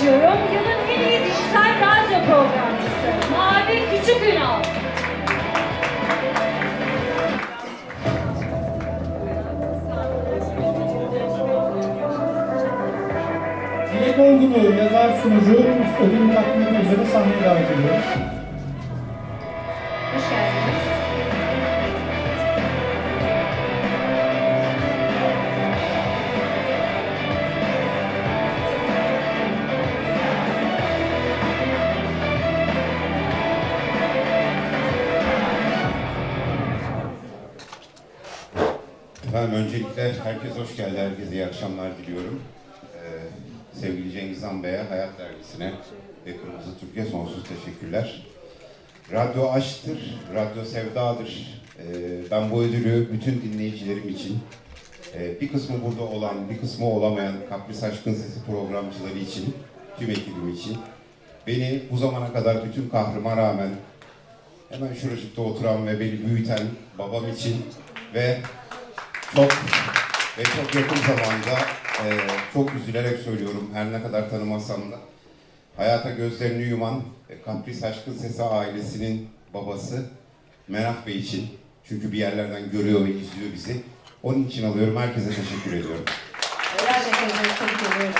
geçiyorum. Yılın en iyi dijital radyo programcısı Mavi Küçük Ünal. Dilek Olgun'u yazar sunucu ödülünü takdim etmek üzere sahneye davet ediyoruz. Hoş geldiniz. Efendim öncelikle herkes hoş geldi. Herkese iyi akşamlar diliyorum. Ee, sevgili Cengiz Bey'e, Hayat Dergisi'ne ve Kırmızı Türkiye sonsuz teşekkürler. Radyo aşktır, radyo sevdadır. Ee, ben bu ödülü bütün dinleyicilerim için, e, bir kısmı burada olan, bir kısmı olamayan Kapris Aşkın Sesi programcıları için, tüm ekibim için, beni bu zamana kadar bütün kahrıma rağmen hemen şuracıkta oturan ve beni büyüten babam için ve çok ve çok yakın zamanda e, çok üzülerek söylüyorum her ne kadar tanımasam da hayata gözlerini yuman e, Kapris Aşkın Sesi ailesinin babası Menaf Bey için çünkü bir yerlerden görüyor ve izliyor bizi. Onun için alıyorum. Herkese teşekkür ediyorum. Çok seviyorum.